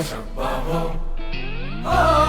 Oh, oh.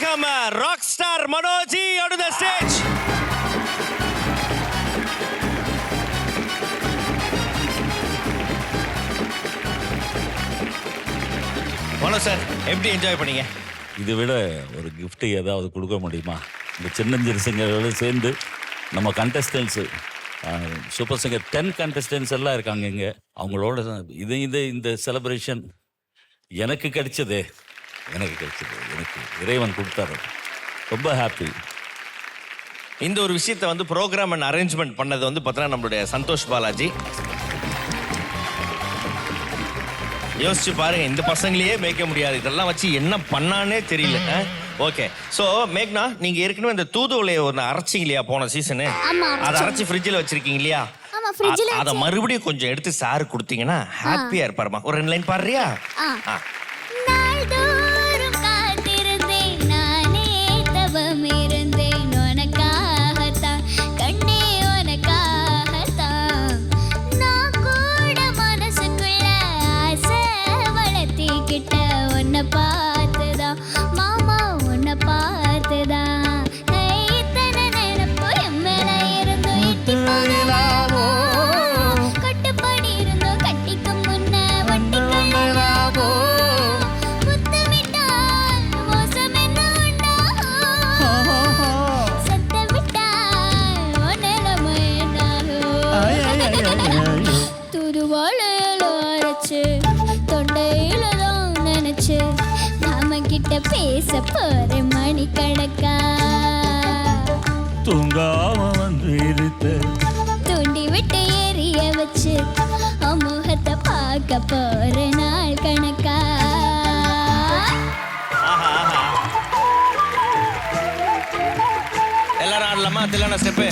கைத்தறி welcome rock star Manoji on the stage Mano sir எப்படி enjoy பண்ணீங்க? இதை விட ஒரு gift ஏதாவது கொடுக்க முடியுமா? இந்த சின்னஞ்சிறு சிங்கரோட சேர்ந்து நம்ம contestants super singer ten contestants எல்லாம் இருக்காங்க இங்கே. அவங்களோட இது இது இந்த செலப்ரேஷன் எனக்கு கிடைச்சதே. எனக்கு கிடைச்சது. எனக்கு இறைவன் கொடுத்தாரு. ரொம்ப ஹாப்பி இந்த ஒரு விஷயத்தை வந்து ப்ரோக்ராம் அண்ட் அரேஞ்ச்மெண்ட் பண்ணது வந்து பார்த்தீங்கன்னா நம்மளுடைய சந்தோஷ் பாலாஜி. யோசிச்சு பாருங்க இந்த பசங்களையே மேய்க்க முடியாது. இதெல்லாம் வச்சு என்ன பண்ணானே தெரியல. ஓகே ஸோ மேக்னா நீங்க ஏற்கனவே இந்த தூதுவளையை ஒன்று அரைச்சிங்க இல்லையா போன சீசனு அதை அரைச்சி ஃப்ரிட்ஜில் வச்சிருக்கீங்க இல்லையா? அதை மறுபடியும் கொஞ்சம் எடுத்து சார் கொடுத்தீங்கன்னா ஹாப்பியா இருப்பாருமா ஒரு ரெண்டு லைன் பாடுறியா? துருவாழையில அரைச்சு தொண்டையில தான் நினைச்சு நாம கிட்ட பேச போறேன் மணிக்கணக்கா தூங்காம வந்து இருத்த. தூண்டி விட்டு எரிய வச்சு அமுகத்தை பார்க்க போற நாள் கணக்கா. எல்லாரும் ஆடலாமா? தில்லான ஸ்டெப்பு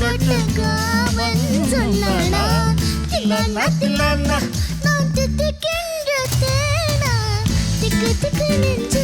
பொங்கட்டுக்காமன் சொன்னானா தில்லானா தில்லானா நான் தித்திக்கின்ற தேனா திக்கு திக்கு நெஞ்சு